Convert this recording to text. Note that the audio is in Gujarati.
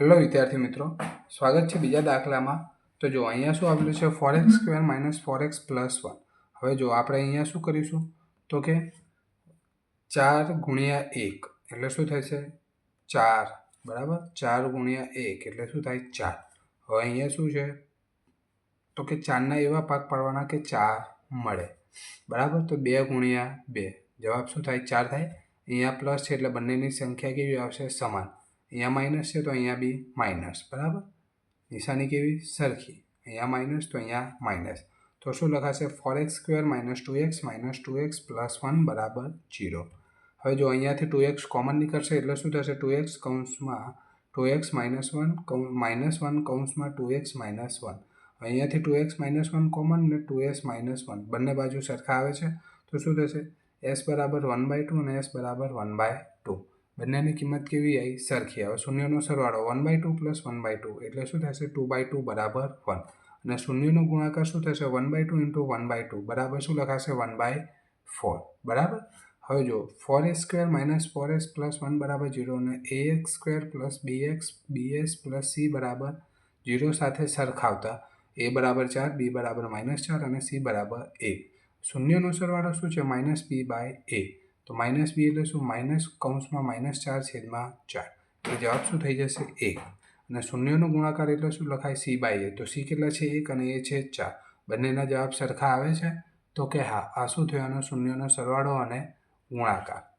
હેલો વિદ્યાર્થી મિત્રો, સ્વાગત છે બીજા દાખલામાં. તો જો અહીંયા શું આપેલું છે? Four x square minus four x plus one હવે જો આપણે અહીંયા શું કરીશું? તો કે ચાર ગુણ્યા એક, એટલે શું થશે ચાર, બરાબર? ચાર ગુણ્યા એક, એટલે શું થાય? ચાર. હવે અહીંયા શું છે? તો કે ચારના એવા પાક પાડવાના કે ચાર મળે. બરાબર? તો બે ગુણ્યા બે. જવાબ શું થાય? ચાર થાય? અહીંયા પ્લસ છે એટલે બંનેની સંખ્યા કેવી આવશે? સમાન. અહીંયા માઇનસ છે તો અહીંયા બી માઇનસ બરાબર? નિશાની કેવી? સરખી. અહીંયા માઇનસ તો અહીંયા માઇનસ તો શું લખાશે? Four x square minus two x minus two x plus one બરાબર જીરો હવે જો અહીંયાથી ટુ એક્સ કોમન નીકળશે એટલે શું થશે? ટુ એક્સ કૌંસમાં two x minus one minus one કૌંસમાં ટુ એક્સ માઇનસ વન અહીંયાથી two x minus one common ને ટુ એસ માઇનસ વન બંને બાજુ સરખા આવે છે? તો શું થશે? એસ બરાબર વન બાય ટુ અને એસ બરાબર વન બાય ટુ બંનેની કિંમત કેવી આવી સરખી આવે. શૂન્યનો સરવાળો one by two plus one by two એટલે શું થશે? ટુ બાય ટુ બરાબર વન અને શૂન્યનો ગુણાકાર શું થશે? One by two into one by two બરાબર શું લખાશે? વન બાય ફોર બરાબર? હવે જો four x square minus four s plus one બરાબર જીરો અને a x square plus b x b s plus c બરાબર જીરો સાથે સરખાવતા એ બરાબર ચાર બી બરાબર માઇનસ ચાર અને સી બરાબર એક. શૂન્યનો સરવાળો શું છે? માઇનસ બી બાય એ તો માઇનસ બી એટલે શું? માઇનસ કૌંસમાં માઇનસ ચાર છેદમાં ચાર. તો જવાબ શું થઈ જશે? એક. અને શૂન્યનો ગુણાકાર એટલે શું? લખાય સી બાય એ તો સી કેટલા છે? એક અને એ છે ચાર. બંનેના જવાબ સરખા આવે છે? તો કે હા, આ શું થયો? આનો શૂન્યનો સરવાળો અને ગુણાકાર.